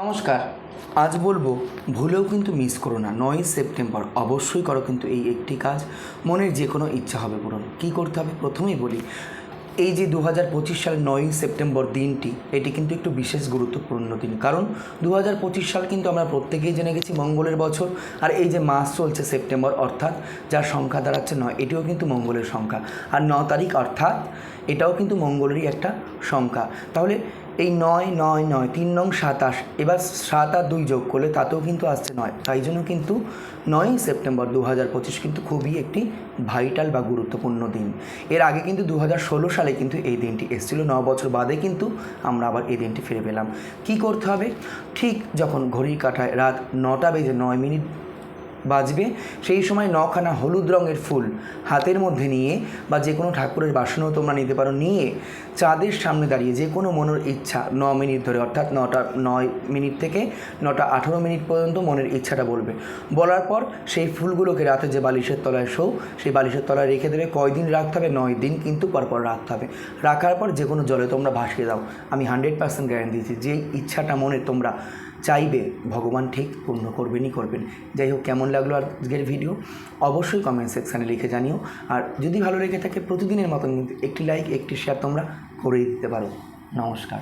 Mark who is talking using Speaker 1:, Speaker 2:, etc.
Speaker 1: নমস্কার। আজ বলব, ভুলেও কিন্তু মিস করো না। নয় সেপ্টেম্বর অবশ্যই করো কিন্তু এই একটি কাজ। মনের যে কোনো ইচ্ছা হবে পূরণ। কী করতে হবে? প্রথমেই বলি, এই যে দু হাজার পঁচিশ সাল নয়ই সেপ্টেম্বর দিনটি, এটি কিন্তু একটু বিশেষ গুরুত্বপূর্ণ দিন। কারণ দু হাজার পঁচিশ সাল কিন্তু আমরা প্রত্যেকেই জেনে গেছি মঙ্গলের বছর। আর এই যে মাস চলছে সেপ্টেম্বর অর্থাৎ যার সংখ্যা দাঁড়াচ্ছে নয়, এটিও কিন্তু মঙ্গলের সংখ্যা। আর ন তারিখ, অর্থাৎ এটাও কিন্তু মঙ্গলেরই একটা সংখ্যা। তাহলে এই নয় নয় নয়, তিন নং সাতাশ। এবার সাত আর দুই যোগ করলে তাতেও কিন্তু আসছে নয়। তাই জন্য কিন্তু নয়ই সেপ্টেম্বর দু হাজার পঁচিশ কিন্তু খুবই একটি ভাইটাল বা গুরুত্বপূর্ণ দিন। এর আগে কিন্তু দু হাজার ষোলো সালে কিন্তু এই দিনটি এসেছিল। ন বছর বাদে কিন্তু আমরা আবার এই দিনটি ফিরে পেলাম। কী করতে হবে? ঠিক যখন ঘড়ির কাঁটায় রাত নটা বেজে নয় মিনিট বাজবে। সেই সময় নখানা হলুদ রঙের ফুল হাতের মধ্যে নিয়ে বা যে কোনো ঠাকুরের বাসনও তোমরা নিতে পারো, নিয়ে চাঁদের সামনে দাঁড়িয়ে যে কোনো মনের ইচ্ছা ন মিনিট ধরে, অর্থাৎ নটা, নয় মিনিট থেকে নটা, আঠেরো মিনিট পর্যন্ত মনের ইচ্ছাটা বলবে। বলার পর সেই ফুলগুলোকে রাতে যে বালিশের তলায় শো সেই বালিশের তলায় রেখে দেবে। কয়দিন রাখতে হবে? নয় দিন, কিন্তু পরপর রাখতে হবে। রাখার পর যে কোনো জলে তোমরা ভাসিয়ে দাও। আমি হান্ড্রেড পার্সেন্ট গ্যারান্টি দিচ্ছি যে ইচ্ছাটা মনে তোমরা চাইবে, ভগবান ঠিক পূর্ণ করবেনই করবেন। যাই হোক, কেমন লাগল আজকের ভিডিও অবশ্যই কমেন্ট সেকশানে লিখে জানিও। আর যদি ভালো লেগে থাকে, প্রতিদিনের মতন একটি লাইক একটি শেয়ার তোমরা করে দিতে পারো। নমস্কার।